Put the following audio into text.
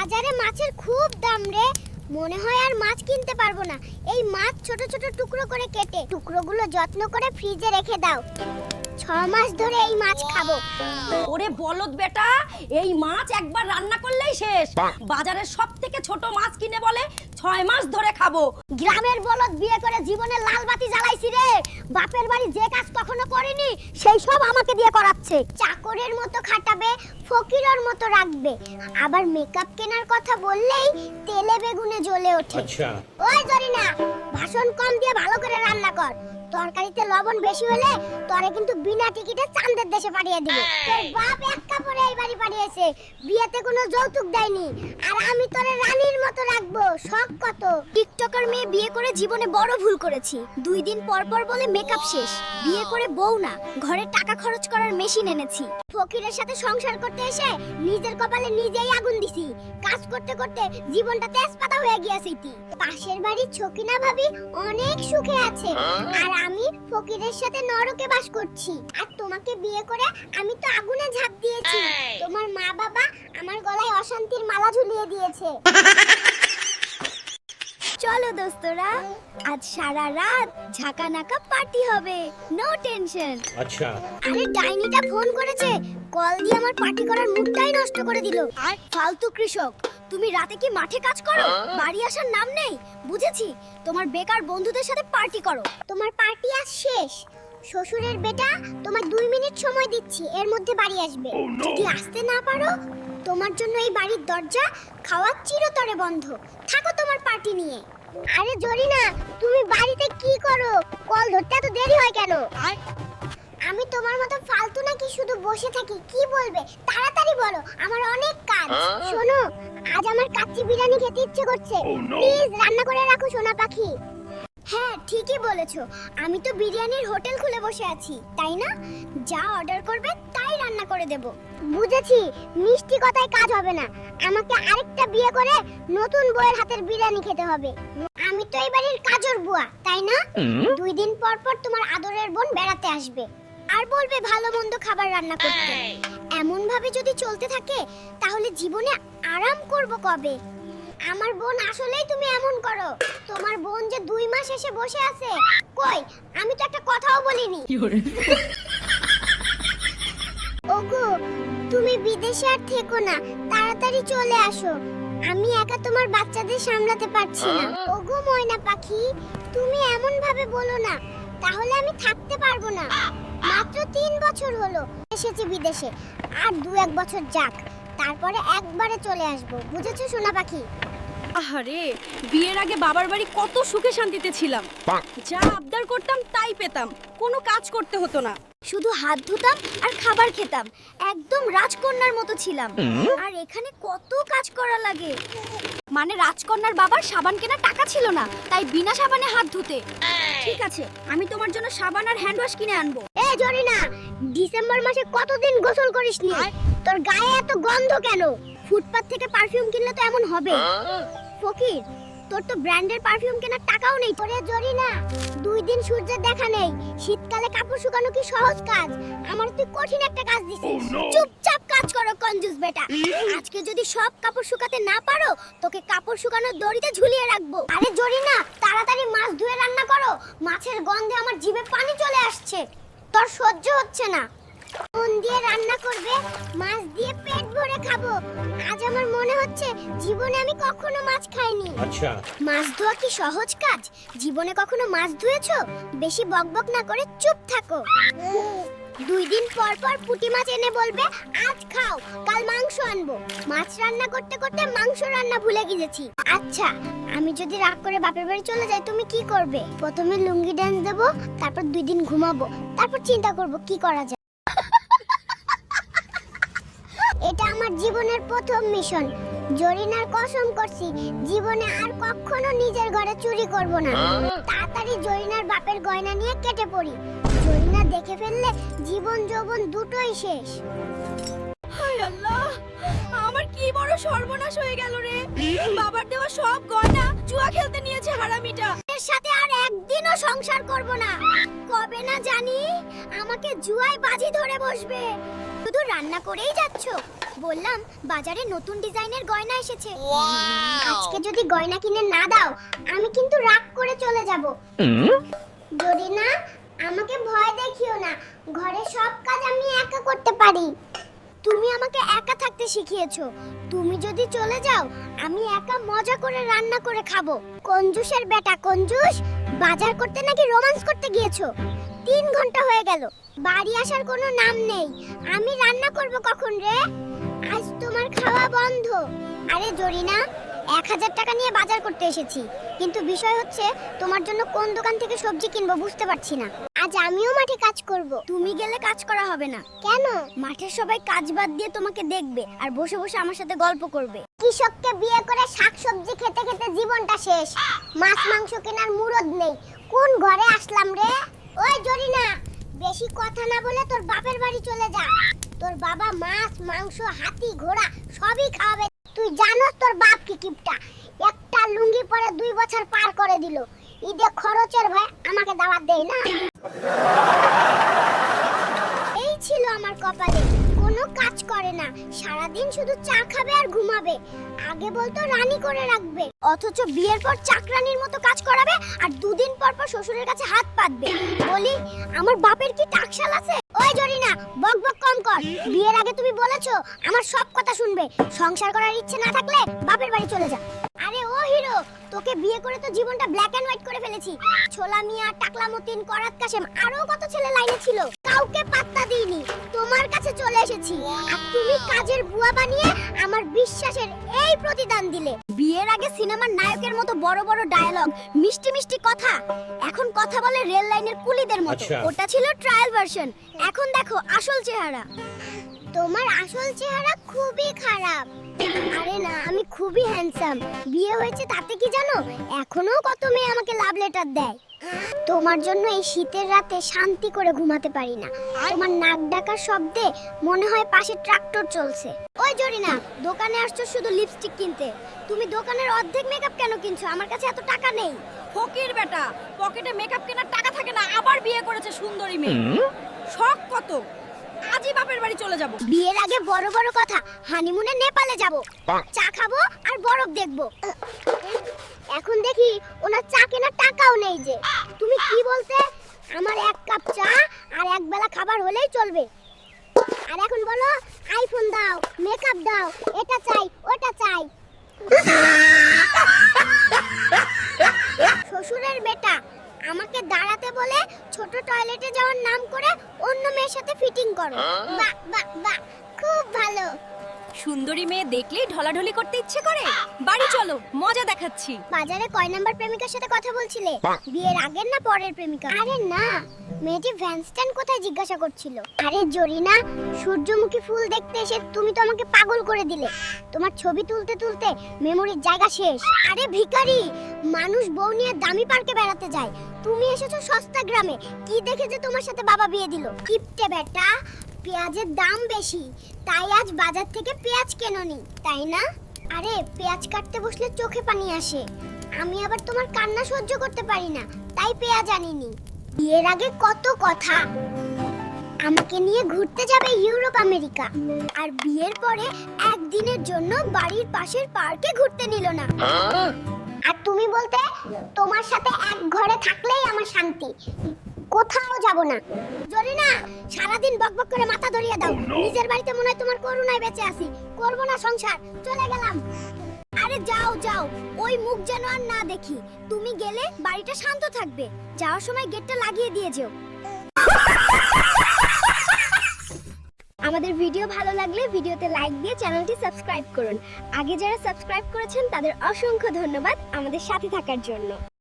বাজারে মাছের খুব দাম রে। মনে হয় আর মাছ কিনতে পারব না। এই মাছ ছোট ছোট টুকরো করে কেটে টুকরোগুলো যত্ন করে ফ্রিজে রেখে দাও। ছ মাস ধরে এই মাছ খাব। ওরে বলদ বেটা এই মাছ একবার রান্না করলেই শেষ। বাজারের সব থেকে ছোট মাছ কিনে বলে ছয় মাস ধরে খাব। গ্রামের বলদ বিয়ে করে জীবনে লাল বাতি জ্বালাইছি রে। বাপের বাড়ি যে কাজ কখনো করিনি সেই সব আমাকে দিয়ে করাচ্ছে। চাকরের মতো খাটাবে ফকিরের মতো রাখবে। আবার মেকআপ কেনার কথা বললেই তেলে বেগুনে জ্বলে ওঠে। আচ্ছা। ওই জরিনা ভাষণ কম দিয়ে ভালো করে রান্না কর। তরকারিতে লবণ বেশি হলে তোরে কিন্তু বিনা টিকিটে চাঁদের দেশে পাঠিয়ে দিব। তোর বাপ এক কাপড়ে এই বাড়ি পাঠিয়েছে। বিয়েতে কোনো যৌতুক দেয়নি। আর আমি তোরে রানীর মতো রাখব। শখ কত? টিকটকার মেয়ে বিয়ে করে জীবনে বড় ভুল করেছি। দুই দিন পর পর বলে মেকআপ শেষ। বিয়ে করে বউ না। ঘরে টাকা খরচ করার মেশিন এনেছি। ফকিরের সাথে সংসার করতে এসে নিজের কপালে নিজেই আগুন দিছি। কাজ করতে করতে জীবনটা তেজপাতা হয়ে গিয়েছে ইতি। পাশের বাড়ির ছকিনা ভাবি অনেক সুখে আছে। আর আমি ফকিরের সাথে নরকে বাস করছি। আর তোমাকে বিয়ে করে আমি তো আগুনে ঝাঁপ দিয়েছি। তোমার মা বাবা আমার গলায় অশান্তির মালা ঝুলিয়ে দিয়েছে। চলো দোস্তরা আজ সারা রাত ঝাঁকা নাকা পার্টি হবে। নো টেনশন আচ্ছা। আরে ডাইনিটা ফোন করেছে। কল দিয়ে আমার পার্টি করার মুডটাই নষ্ট করে দিল। আর? ফালতু কৃষক তুমি রাতে কি মাঠে কাজ করো? বাড়ি আসার নাম নেই? বুঝেছি। তোমার বেকার বন্ধুদের সাথে পার্টি করো। তোমার পার্টি আজ শেষ। শ্বশুরের বেটা তোমার দুই মিনিট সময় দিচ্ছি এর মধ্যে বাড়ি আসবে। oh, যদি আসতে না পারো তোমার জন্য এই বাড়ির দরজা খাওয়া চিরতরে বন্ধ। থাকো তোমার পার্টি নিয়ে। আরে জরিনা তুমি বাড়িতে কি করো? কল ধরতে এত দেরি হয় কেন? আমি তোমার মতো ফালতু নাকি শুধু বসে থাকি? কি বলবে? তাড়াতাড়ি বলো আমার অনেক কাজ। শোনো আজ আমার কাচ্চি বিরিয়ানি খেতে ইচ্ছে করছে। প্লিজ রান্না করে রাখো সোনা পাখি। হ্যাঁ ঠিকই বলেছ। আমি তো বিরিয়ানির হোটেল খুলে বসে আছি তাই না? যা অর্ডার করবে তাই রান্না করে দেব। বুঝেছি মিষ্টি কথায় কাজ হবে না। আমাকে আরেকটা বিয়ে করে নতুন বউয়ের হাতের বিরিয়ানি খেতে হবে। আমি তো এই বাড়ির কাজর বুয়া তাই না? দুই দিন পর পর তোমার আদরের বোন বেড়াতে আসবে। আর বলবে ভালো মন্দ খাবার রান্না করতে। এমন ভাবে যদি চলতে থাকে তাহলে জীবনে আরাম করব কবে? আমার বোন আসলেই তুমি এমন করো। তোমার বোন যে দুই মাস এসে বসে আছে কই? আমি তো একটা কথাও বলিনি। ওগো তুমি বিদেশে আর থেকো না তাড়াতাড়ি চলে আসো। আমি একা তোমার বাচ্চাদের সামলাতে পারছি না। ওগো ময়না পাখি তুমি এমন ভাবে বলো না তাহলে আমি থাকতে পারব না। মাত্র তিন বছর হলো এসেছি বিদেশে। আর দু এক বছর যাক তারপরে একবারে চলে আসব। বুঝেছ সোনা পাখি? আহারে বিয়ের আগে বাবার বাড়ি কত সুখে শান্তিতে ছিলাম। যা আবদার করতাম তাই পেতাম। কোনো কাজ করতে হতো না। শুধু হাত ধুতাম আর খাবার খেতাম। একদম রাজকন্যার মতো ছিলাম। আর এখানে কত কাজ করা লাগে। মানে রাজকন্যার বাবার সাবান কেনার টাকা ছিল না তাই বিনা সাবানে হাত ধুতে। ঠিক আছে আমি তোমার জন্য সাবান আর হ্যান্ড ওয়াশ কিনে আনব। এ জরিনা ডিসেম্বর মাসে কতদিন গোসল করিসনি? তোর গায়ে এত গন্ধ কেন? ফুটপাত থেকে পারফিউম কিনলে তো এমন হবে। ফকির তোর তো ব্র্যান্ডের পারফিউম কেনার টাকাও নেই। তোরে জরি না দুই দিন সূর্যের দেখা নেই। শীতকালে কাপড় শুকানো কি সহজ কাজ? আমার তুই কঠিন একটা কাজ দিছিস। চুপচাপ কাজ করো কঞ্জুস বেটা। আজকে যদি সব কাপড় শুকাতে না পারো তোকে কাপড় শুকানোর দড়িতে ঝুলিয়ে রাখব। আরে জরি না তাড়াতাড়ি মাছ ধুয়ে রান্না করো। মাছের গন্ধে আমার জিভে পানি চলে আসছে। তোর সহ্য হচ্ছে না। কোন দিয়ে রান্না করবে মাছ দিয়ে পেট ভরে খাব। আজ আমার মনে হচ্ছে জীবনে আমি কখনো মাছ খাইনি। আচ্ছা। মাছ ধোয়া কি সহজ কাজ? জীবনে কখনো মাছ ধুয়েছো? বেশি বকবক না করে চুপ থাকো। দুই দিন পর পর পুঁটি মাছ এনে বলবে আজ খাও কাল মাংস আনব। মাছ রান্না করতে করতে মাংস রান্না ভুলে গিয়েছি। আচ্ছা আমি যদি রাগ করে বাপের বাড়ি চলে যাই তুমি কি করবে? প্রথমে লুঙ্গি ডান্স দেবো তারপর দুই দিন ঘুমাবো তারপর চিন্তা করব কি করা যায়? আমার জীবনের প্রথম মিশন। জরিনার কসম করছি জীবনে আর কখনো নিজের ঘরে চুরি করব না। তাড়াতাড়ি জরিনার বাপের গয়না নিয়ে কেটে পড়ি। জরিনা দেখে ফেললে জীবন যৌবন দুটোই শেষ। হায় আল্লাহ আমার কি বড় সর্বনাশ হয়ে গেল রে। বাবার দেওয়া সব গয়না জুয়া খেলতে নিয়েছে হারামিটা। এর সাথে আর একদিনও সংসার করব না। কবে না জানি আমাকে জুয়ায় বাজি ধরে বসবে। শুধু রান্না করেই যাচ্ছ। বললাম বাজারে নতুন ডিজাইনের গয়না এসেছে। আজকে যদি গয়না কিনে না দাও আমি কিন্তু রাগ করে চলে যাব। যদি না আমাকে ভয় দেখিও না। ঘরে সব কাজ আমি একা করতে পারি। তুমি আমাকে একা থাকতে শিখিয়েছো। তুমি যদি চলে যাও আমি একা মজা করে রান্না করে খাব। কঞ্জুসের বেটা কঞ্জুস বাজার করতে নাকি রোমান্স করতে গিয়েছো? তিন ঘণ্টা হয়ে গেল। বাড়ি আসার কোনো নাম নেই। আমি রান্না করব কখন রে? আজ তোমার খাওয়া বন্ধ। আরে জরিনা, এক হাজার টাকা নিয়ে বাজার করতে এসেছি। কিন্তু বিষয় হচ্ছে, তোমার জন্য কোন দোকান থেকে সবজি কিনবো বুঝতে পারছি না। আজ আমিও মাঠে কাজ করব। তুমি গেলে কাজ করা হবে না। কেন? মাঠের সবাই কাজ বাদ দিয়ে তোমাকে দেখবে আর বসে বসে আমার সাথে গল্প করবে। কৃষককে বিয়ে করে শাকসবজি খেতে খেতে জীবনটা শেষ। মাছ, মাংস কেনার মুরদ নেই। কোন ঘরে আসলাম রে? ওই জরিনা! বেশি কথা না বলে তোর বাপের বাড়ি চলে যা। তোর বাবা মাছ, মাংস, হাতি, ঘোড়া সবই খাওয়াবে। তুই জানোস তোর বাপ কি কিপটা। একটা লুঙ্গি পরে দুই বছর পার করে দিল। ঈদে খরচের ভয় আমাকে দাওয়াত দেয় না এই ছিল আমার কপালে কোনো কাজ করে না। সারাদিন শুধু চা খাবে আর ঘুমাবে। আগে বলতো রানী করে রাখবে। অথচ বিয়ের পর চাকরানির মতো কাজ করাবে আর দুদিন পর পর শ্বশুরের কাছে হাত পাতবে। বলি, আমার বাপের কি টাকশাল আছে? ওই জরিনা, বক বক কম কর। বিয়ের আগে তুমি বলেছ, আমার সব কথা শুনবে। সংসার করার ইচ্ছে না থাকলে বাপের বাড়ি চলে যা। হিরো তোকে বিয়ে করে তো জীবনটা ব্ল্যাক এন্ড হোয়াইট করে ফেলেছি। ছোলা মিয়া টাকলা মতিন করাত কাশেম আরও কত ছেলে লাইনে ছিল কাউকে পাত্তা দিইনি। তোমার কাছে চলে এসেছি। আর তুমি কাজের বুয়া বানিয়ে আমার বিশ্বাসের এই প্রতিদান দিলে। বিয়ের আগে সিনেমার নায়কের মতো বড় বড় ডায়ালগ মিষ্টি মিষ্টি কথা এখন কথা বলে রেল লাইনের কুলিদের মতো। আচ্ছা। ওটা ছিল ট্রায়াল ভার্সন এখন দেখো আসল চেহারা। তোমার আসল চেহারা খুবই খারাপ। খুবই হ্যান্ডসাম বিয়ে হয়েছে তাতে কি জানো? এখনও কত মেয়ে আমাকে লাভ লেটার দেয়। তোমার জন্য এই শীতের রাতে শান্তি করে ঘুমাতে পারি না। তোমার নাক ডাকার শব্দে মনে হয় পাশে ট্রাক্টর চলছে। ওই জরিনা দোকানে আসছো শুধু লিপস্টিক কিনতে। তুমি দোকানের অর্ধেক মেকআপ কেন কিনছো? আমার কাছে এত টাকা নেই। ফকির বেটা পকেটে মেকআপ কেনার টাকা থাকে না আবার বিয়ে করেছে সুন্দরী মেয়ে। শখ কত? আজই বাপের বাড়ি চলে যাব। বিয়ের আগে বড় বড় কথা হানিমুনে নেপালে যাব। চা খাব আর বরফ দেখব। এখন দেখি ওনার চা কেনার টাকাও নেই যে। তুমি কি বলতে? আমার এক কাপ চা আর এক বেলা খাবার হলেই চলবে। আর এখন বলো আইফোন দাও মেকআপ দাও এটা চাই ওটা চাই। শ্বশুরের বেটা আমাকে দাঁড়াতে বলে ছোট টয়লেটে যাওয়ার নাম করে অন্য মেয়ের সাথে ফিটিং করো। বাহ বাহ বাহ খুব ভালো। সুন্দরী মেয়ে দেখলেই ঢলাঢলি করতে ইচ্ছে করে। বাড়ি চলো মজা দেখাচ্ছি। বাজারে কয় নাম্বার প্রেমিকার সাথে কথা বলছিলে? বিয়ের আগের না পরের প্রেমিকা? আরে না। মেয়েটি ভ্যান স্ট্যান্ড কোথায় জিজ্ঞাসা করছিল? আরে জরিনা সূর্যমুখী ফুল দেখতে এসে তুমি তো আমাকে পাগল করে দিলে। তোমার ছবি তুলতে তুলতে মেমোরির জায়গা শেষ। আরে ভিখারি মানুষ বউ নিয়ে দামি পার্কে বেড়াতে যায়। তুমি এসেছ সস্তা গ্রামে। কি দেখে যে তোমার সাথে বাবা বিয়ে দিল? কিপটে বেটা, পেঁয়াজের দাম বেশি, তাই আজ বাজার থেকে পেঁয়াজ কেননি তাই না? আরে, পেঁয়াজ কাটতে বসলে চোখে পানি আসে। আমি আবার তোমার কান্না সহ্য করতে পারি না, তাই পেঁয়াজ আনিনি। বিয়ের আগে কত কথা। আমাকে নিয়ে ঘুরতে যাবে ইউরোপ, আমেরিকা। আর বিয়ের পরে একদিনের জন্য বাড়ির পাশের পার্কে ঘুরতে নিল না। আর তুমি বলতে তোমার সাথে এক ঘরে থাকলেই আমার শান্তি। কোথাও যাব না। জরি না সারাদিন বকবক করে মাথা ধরিয়ে দাও। নিজের বাড়িতে মনে হয় তোমার করুণায় বেঁচে আছি। করব না সংসার, চলে গেলাম। আরে যাও যাও। ওই মুখ যেন আর না দেখি। তুমি গেলে বাড়িটা শান্ত থাকবে। যাওয়ার সময় গেটটা লাগিয়ে দিয়ে যেও। আমাদের ভিডিও ভালো লাগলে ভিডিওতে লাইক দিয়ে চ্যানেলটি সাবস্ক্রাইব করুন। আগে যারা সাবস্ক্রাইব করেছেন, তাদের অসংখ্য ধন্যবাদ আমাদের সাথে থাকার জন্য।